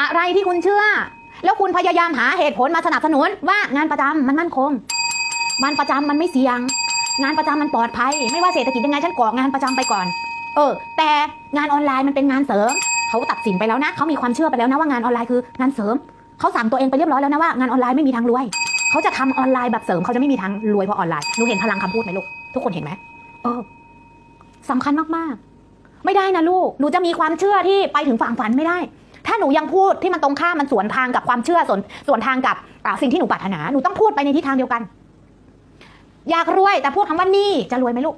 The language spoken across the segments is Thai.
อะไรที่คุณเชื่อ แล้วคุณพยายามหาเหตุผลมาสนับสนุนว่างานประจำมันมั่นคงงานประจำมันไม่เสี่ยง งานประจำมันปลอดภัย ไม่ว่าเศรษฐกิจยังไงฉันก่องานประจำไปก่อน เออ แต่งานออนไลน์มันเป็นงานเสริมเขาตัดสินไปแล้วนะเขามีความเชื่อไปแล้วนะว่างานออนไลน์คืองานเสริมเขาสั่งตัวเองไปเรียบร้อยแล้วนะว่างานออนไลน์ไม่มีทางรวยเขาจะทำออนไลน์แบบเสริมเขาจะไม่มีทางรวยเพราะออนไลน์หนูเห็นพลังคำพูดไหมลูกทุกคนเห็นไหมเออสำคัญมากๆ ไม่ได้นะลูกหนูจะมีความเชื่อที่ไปถึงฝั่งฝันไม่ได้ ถ้าหนูยังพูดที่มันตรงข้ามมันสวนทางกับความเชื่อส่วนส่วนทางกับสิ่งที่หนูปรารถนา หนูต้องพูดไปในทิศทางเดียวกัน อยากรวยแต่พูดคำว่านี่จะรวยไหมลูก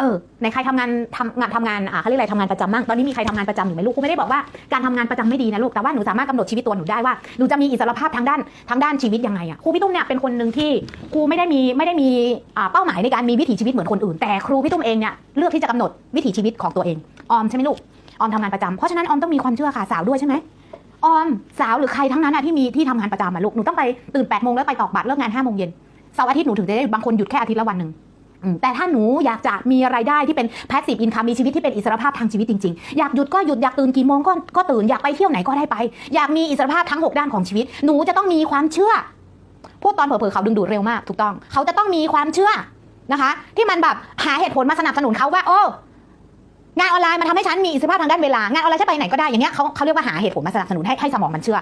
เออในใครทำงานทำงานทำงานอ่าเขาเรียกอะไรทำงานประจำบ้างตอนนี้มีใครทำงานประจำอยู่ไหมลูกกูไม่ได้บอกว่าการทำงานประจำไม่ดีนะลูกแต่ว่าหนูสามารถกำหนดชีวิตตัวหนูได้ว่าหนูจะมีอิสรภาพทางด้านทางด้านชีวิตยังไงอะครูพี่ตุ้มเนี่ยเป็นคนหนึ่งที่ครูไม่ได้มีไม่ได้มีอ่าเป้าหมายในการมีวิถีชีวิตเหมือนคนอื่น แต่ครูพี่ตุ้มเองเนี่ยเลือกที่จะกำหนดวิถีชีวิตของตัวเองออมใช่ไหมลูก ออมทำงานประจำเพราะฉะนั้นออมต้องมีความเชื่อค่ะสาวด้วยใช่ไหมออมสาวหรือใครทั้งนั้นอะที่มีที่ทำงานประจำอะลูกหนูต้องไปตื่น8ปดโมงแล้วไปตอกบัตรเลิกงาน5้าโมงเย็นเสาร์อาทิตย์หนูถึงจะได้บางคนหยุดแค่อาทิตย์ละวันหนึ่งแต่ถ้าหนูอยากจะมีรายได้ที่เป็น passive income มีชีวิตที่เป็นอิสรภาพทางชีวิตจริงๆ อยากหยุดก็หยุดอยากตื่นกี่โมงก็ก็ตื่นอยากไปเที่ยวไหนก็ได้ไป อยากมีอิสรภาพทั้ง 6 ด้านของชีวิต หนูจะต้องมีความเชื่อพูดตอนเผลอๆเขาดึงดูดเร็วมากถูกต้อง เขาจะต้องมีความเชื่อนะคะ ที่มันแบบหาเหตุผลมาสนับสนุนเขาว่าโอ้ ออนไลน์มันทำให้ฉันมีอิสรภาพทางด้านเวลางานออนไลน์ฉันไปไหนก็ได้อย่างเงี้ยเขาเขาเรียกว่าหาเหตุผลมาสนับสนุนให้ให้สมองมันเชื่อ